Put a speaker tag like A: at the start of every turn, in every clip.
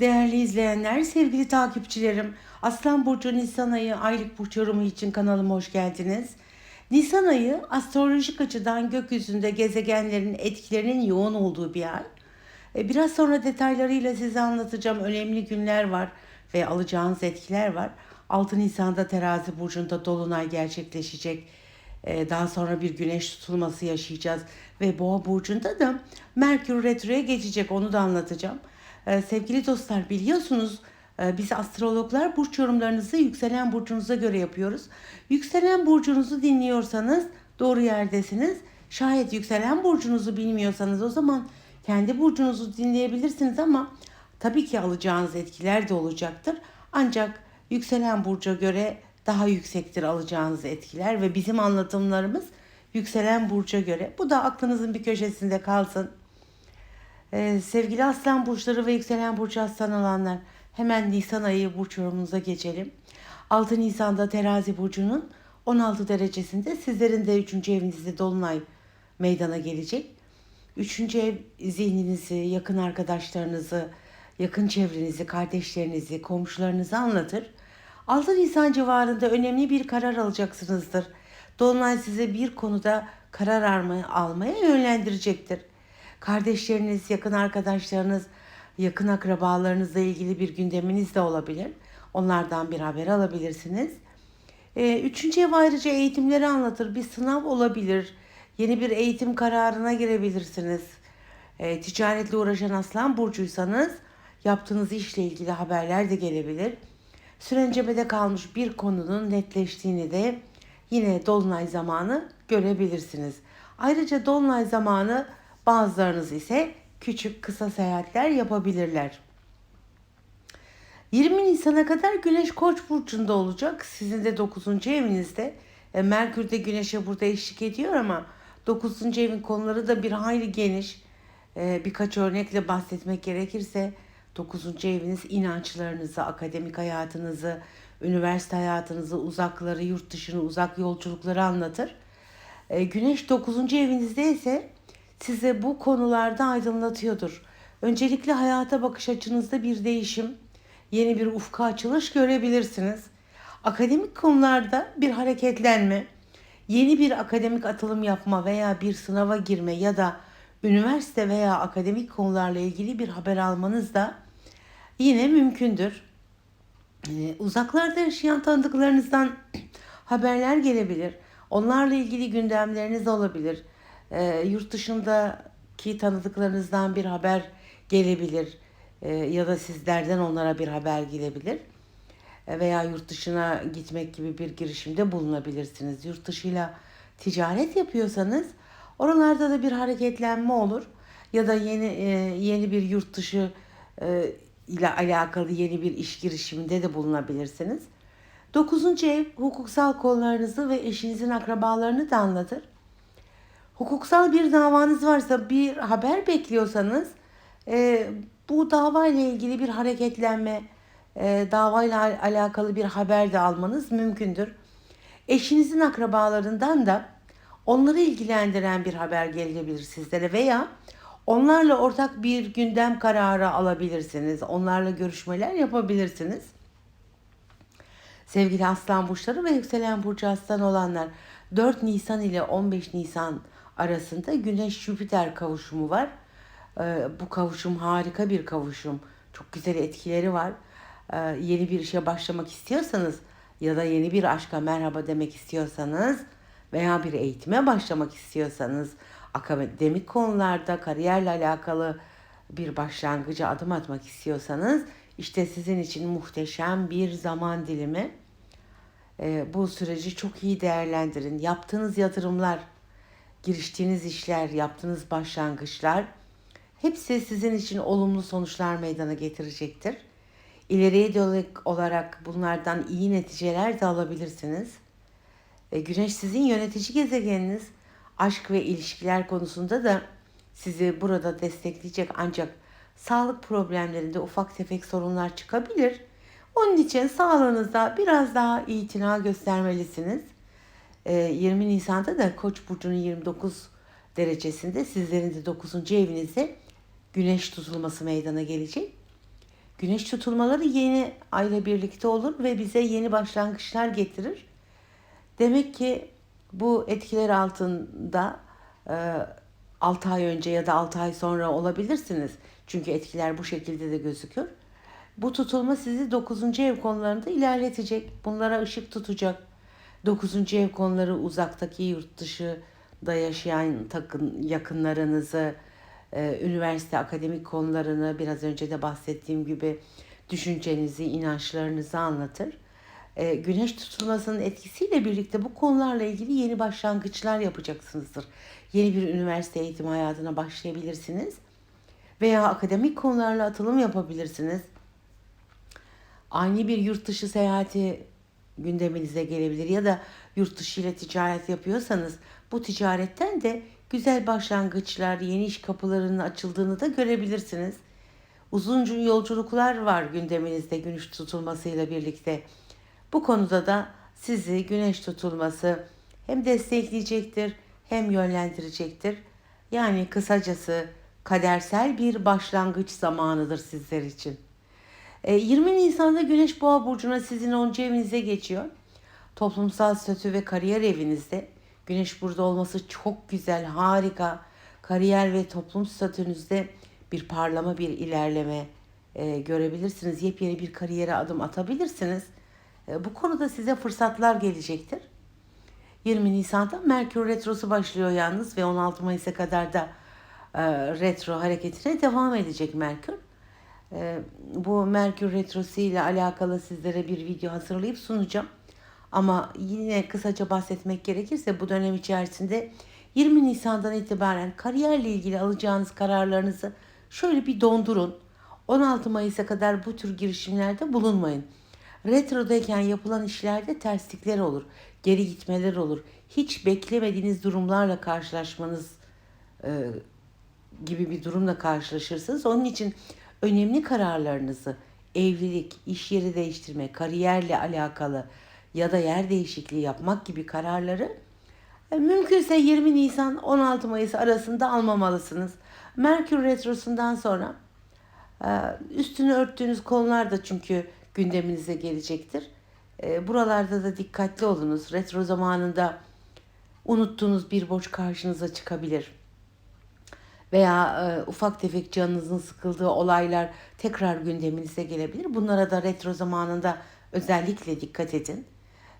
A: Değerli izleyenler, sevgili takipçilerim, Aslan Burcu Nisan ayı aylık burç yorumu için kanalıma hoş geldiniz. Nisan ayı astrolojik açıdan gökyüzünde gezegenlerin etkilerinin yoğun olduğu bir ay. E, Biraz sonra detaylarıyla size anlatacağım. Önemli günler var ve alacağınız etkiler var. 6 Nisan'da Terazi burcunda dolunay gerçekleşecek. E, Daha sonra bir güneş tutulması yaşayacağız ve Boğa burcunda da Merkür retroya geçecek. Onu da anlatacağım. E, Sevgili dostlar biliyorsunuz e, biz astrologlar burç yorumlarınızı yükselen burcunuza göre yapıyoruz. Yükselen burcunuzu dinliyorsanız doğru yerdesiniz. Şayet yükselen burcunuzu bilmiyorsanız o zaman kendi burcunuzu dinleyebilirsiniz ama tabii ki alacağınız etkiler de olacaktır. Ancak yükselen burca göre daha yüksektir alacağınız etkiler ve bizim anlatımlarımız yükselen burca göre. Bu da aklınızın bir köşesinde kalsın. Ee, sevgili aslan burçları ve yükselen burcu aslan olanlar hemen Nisan ayı burç yorumunuza geçelim. 6 Nisan'da terazi burcunun 16 derecesinde sizlerin de 3. evinizde dolunay meydana gelecek. 3. ev zihninizi, yakın arkadaşlarınızı, yakın çevrenizi, kardeşlerinizi, komşularınızı anlatır. 6 Nisan civarında önemli bir karar alacaksınızdır. Dolunay size bir konuda karar almaya, yönlendirecektir. Kardeşleriniz, yakın arkadaşlarınız, yakın akrabalarınızla ilgili bir gündeminiz de olabilir. Onlardan bir haber alabilirsiniz. Ee, üçüncü ev ayrıca eğitimleri anlatır. Bir sınav olabilir. Yeni bir eğitim kararına girebilirsiniz. Ee, ticaretle uğraşan aslan burcuysanız yaptığınız işle ilgili haberler de gelebilir. Sürencemede kalmış bir konunun netleştiğini de yine dolunay zamanı görebilirsiniz. Ayrıca dolunay zamanı bazılarınız ise küçük kısa seyahatler yapabilirler. 20 Nisan'a kadar Güneş Koç burcunda olacak. Sizin de 9. evinizde. E, Merkür de Güneş'e burada eşlik ediyor ama 9. evin konuları da bir hayli geniş. E, birkaç örnekle bahsetmek gerekirse 9. eviniz inançlarınızı, akademik hayatınızı, üniversite hayatınızı, uzakları, yurt dışını, uzak yolculukları anlatır. E, Güneş 9. evinizde ise size bu konularda aydınlatıyordur. Öncelikle hayata bakış açınızda bir değişim, yeni bir ufka açılış görebilirsiniz. Akademik konularda bir hareketlenme, yeni bir akademik atılım yapma veya bir sınava girme ya da üniversite veya akademik konularla ilgili bir haber almanız da yine mümkündür. Ee, uzaklarda yaşayan tanıdıklarınızdan haberler gelebilir. Onlarla ilgili gündemleriniz olabilir. Ee, yurt dışındaki tanıdıklarınızdan bir haber gelebilir. Ee, ya da sizlerden onlara bir haber gelebilir. Ee, veya yurt dışına gitmek gibi bir girişimde bulunabilirsiniz. Yurt dışıyla ticaret yapıyorsanız oralarda da bir hareketlenme olur. Ya da yeni e, yeni bir yurt dışı e, ile alakalı yeni bir iş girişiminde de bulunabilirsiniz. Dokuzuncu ev hukuksal konularınızı ve eşinizin akrabalarını da anlatır. Hukuksal bir davanız varsa bir haber bekliyorsanız e, bu davayla ilgili bir hareketlenme, e, davayla al- alakalı bir haber de almanız mümkündür. Eşinizin akrabalarından da onları ilgilendiren bir haber gelebilir sizlere veya onlarla ortak bir gündem kararı alabilirsiniz. Onlarla görüşmeler yapabilirsiniz. Sevgili aslan burçları ve yükselen burcu aslan olanlar 4 Nisan ile 15 Nisan arasında Güneş Jüpiter kavuşumu var. Ee, bu kavuşum harika bir kavuşum. Çok güzel etkileri var. Ee, yeni bir işe başlamak istiyorsanız ya da yeni bir aşka merhaba demek istiyorsanız veya bir eğitime başlamak istiyorsanız akademik konularda kariyerle alakalı bir başlangıca adım atmak istiyorsanız işte sizin için muhteşem bir zaman dilimi. Ee, bu süreci çok iyi değerlendirin. Yaptığınız yatırımlar, giriştiğiniz işler, yaptığınız başlangıçlar hepsi sizin için olumlu sonuçlar meydana getirecektir. İleriye dönük olarak bunlardan iyi neticeler de alabilirsiniz. E, Güneş sizin yönetici gezegeniniz. Aşk ve ilişkiler konusunda da sizi burada destekleyecek ancak sağlık problemlerinde ufak tefek sorunlar çıkabilir. Onun için sağlığınızda biraz daha itina göstermelisiniz. E, 20 Nisan'da da Koç burcunun 29 derecesinde sizlerin de 9. evinizde Güneş tutulması meydana gelecek. Güneş tutulmaları yeni ayla birlikte olur ve bize yeni başlangıçlar getirir. Demek ki bu etkiler altında e, 6 ay önce ya da 6 ay sonra olabilirsiniz. Çünkü etkiler bu şekilde de gözükür. Bu tutulma sizi 9. ev konularında ilerletecek. Bunlara ışık tutacak. 9. ev konuları uzaktaki yurt dışında yaşayan takın yakınlarınızı, e, üniversite akademik konularını biraz önce de bahsettiğim gibi düşüncenizi, inançlarınızı anlatır. E, güneş tutulmasının etkisiyle birlikte bu konularla ilgili yeni başlangıçlar yapacaksınızdır. Yeni bir üniversite eğitim hayatına başlayabilirsiniz veya akademik konularla atılım yapabilirsiniz. Ani bir yurt dışı seyahati gündeminize gelebilir ya da yurt dışı ile ticaret yapıyorsanız bu ticaretten de güzel başlangıçlar, yeni iş kapılarının açıldığını da görebilirsiniz. Uzun yolculuklar var gündeminizde güneş tutulmasıyla birlikte. Bu konuda da sizi güneş tutulması hem destekleyecektir hem yönlendirecektir. Yani kısacası kadersel bir başlangıç zamanıdır sizler için. E, 20 Nisan'da Güneş Boğa burcuna sizin 10. evinize geçiyor. Toplumsal statü ve kariyer evinizde. Güneş burada olması çok güzel, harika. Kariyer ve toplum statünüzde bir parlama, bir ilerleme e, görebilirsiniz. Yepyeni bir kariyere adım atabilirsiniz. E, bu konuda size fırsatlar gelecektir. 20 Nisan'da Merkür Retrosu başlıyor yalnız ve 16 Mayıs'a kadar da e, retro hareketine devam edecek Merkür. E, bu Merkür Retrosu ile alakalı sizlere bir video hazırlayıp sunacağım. Ama yine kısaca bahsetmek gerekirse bu dönem içerisinde 20 Nisan'dan itibaren kariyerle ilgili alacağınız kararlarınızı şöyle bir dondurun. 16 Mayıs'a kadar bu tür girişimlerde bulunmayın. Retrodayken yapılan işlerde terslikler olur, geri gitmeler olur. Hiç beklemediğiniz durumlarla karşılaşmanız e, gibi bir durumla karşılaşırsınız. Onun için önemli kararlarınızı evlilik, iş yeri değiştirme, kariyerle alakalı ya da yer değişikliği yapmak gibi kararları e, mümkünse 20 Nisan 16 Mayıs arasında almamalısınız. Merkür Retrosu'ndan sonra e, üstünü örttüğünüz konular da çünkü gündeminize gelecektir. E, buralarda da dikkatli olunuz. Retro zamanında unuttuğunuz bir borç karşınıza çıkabilir. Veya e, ufak tefek canınızın sıkıldığı olaylar tekrar gündeminize gelebilir. Bunlara da retro zamanında özellikle dikkat edin.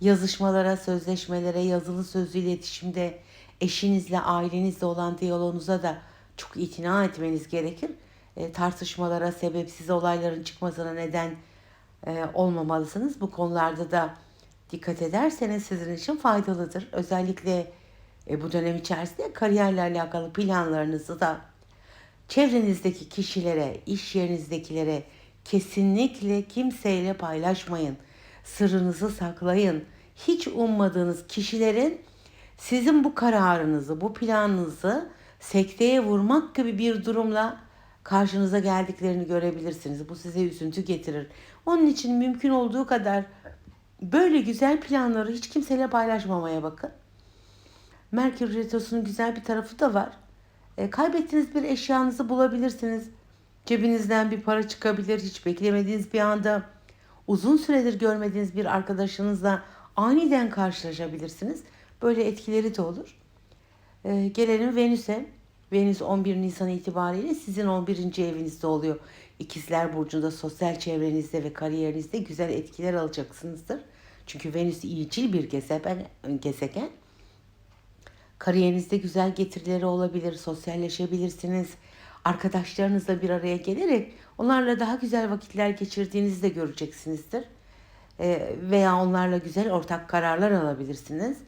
A: Yazışmalara, sözleşmelere, yazılı sözlü iletişimde, eşinizle, ailenizle olan diyaloğunuza da çok itina etmeniz gerekir. E, tartışmalara, sebepsiz olayların çıkmasına neden e, olmamalısınız. Bu konularda da dikkat ederseniz sizin için faydalıdır. Özellikle e, bu dönem içerisinde kariyerle alakalı planlarınızı da çevrenizdeki kişilere, iş yerinizdekilere kesinlikle kimseyle paylaşmayın. Sırrınızı saklayın. Hiç ummadığınız kişilerin sizin bu kararınızı, bu planınızı sekteye vurmak gibi bir durumla karşınıza geldiklerini görebilirsiniz. Bu size üzüntü getirir. Onun için mümkün olduğu kadar böyle güzel planları hiç kimseyle paylaşmamaya bakın. Merkür Retrosu'nun güzel bir tarafı da var. E, kaybettiğiniz bir eşyanızı bulabilirsiniz. Cebinizden bir para çıkabilir hiç beklemediğiniz bir anda. Uzun süredir görmediğiniz bir arkadaşınızla aniden karşılaşabilirsiniz. Böyle etkileri de olur. E, gelelim Venüs'e. Venüs 11 Nisan itibariyle sizin 11. evinizde oluyor. İkizler Burcu'nda sosyal çevrenizde ve kariyerinizde güzel etkiler alacaksınızdır. Çünkü Venüs iyicil bir gezegen. gezegen. Kariyerinizde güzel getirileri olabilir, sosyalleşebilirsiniz. Arkadaşlarınızla bir araya gelerek onlarla daha güzel vakitler geçirdiğinizi de göreceksinizdir. E, veya onlarla güzel ortak kararlar alabilirsiniz.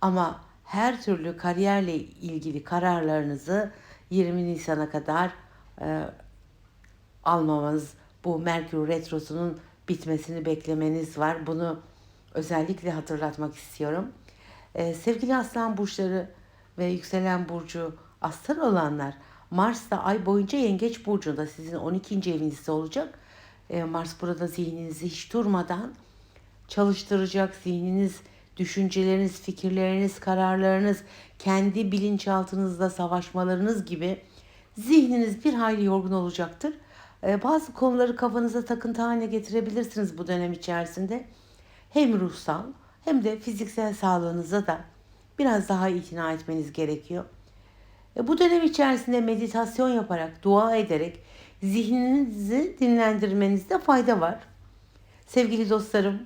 A: Ama her türlü kariyerle ilgili kararlarınızı 20 Nisan'a kadar e, almamanız, bu Merkür Retrosu'nun bitmesini beklemeniz var. Bunu özellikle hatırlatmak istiyorum. Ee, sevgili aslan burçları ve yükselen burcu aslan olanlar Mars da ay boyunca yengeç burcunda sizin 12. evinizde olacak. Ee, Mars burada zihninizi hiç durmadan çalıştıracak. Zihniniz, düşünceleriniz, fikirleriniz, kararlarınız, kendi bilinçaltınızda savaşmalarınız gibi zihniniz bir hayli yorgun olacaktır. E, bazı konuları kafanıza takıntı haline getirebilirsiniz bu dönem içerisinde. Hem ruhsal hem de fiziksel sağlığınıza da biraz daha itina etmeniz gerekiyor. E, Bu dönem içerisinde meditasyon yaparak, dua ederek zihninizi dinlendirmenizde fayda var. Sevgili dostlarım,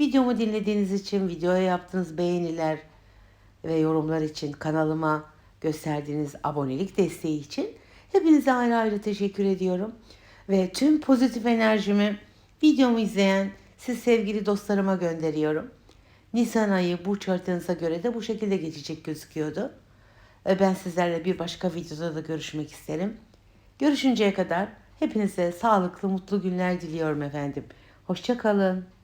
A: videomu dinlediğiniz için, videoya yaptığınız beğeniler ve yorumlar için, kanalıma gösterdiğiniz abonelik desteği için hepinize ayrı ayrı teşekkür ediyorum. Ve tüm pozitif enerjimi videomu izleyen siz sevgili dostlarıma gönderiyorum. Nisan ayı burç haritanıza göre de bu şekilde geçecek gözüküyordu. E, Ben sizlerle bir başka videoda da görüşmek isterim. Görüşünceye kadar hepinize sağlıklı, mutlu günler diliyorum efendim. Hoşçakalın.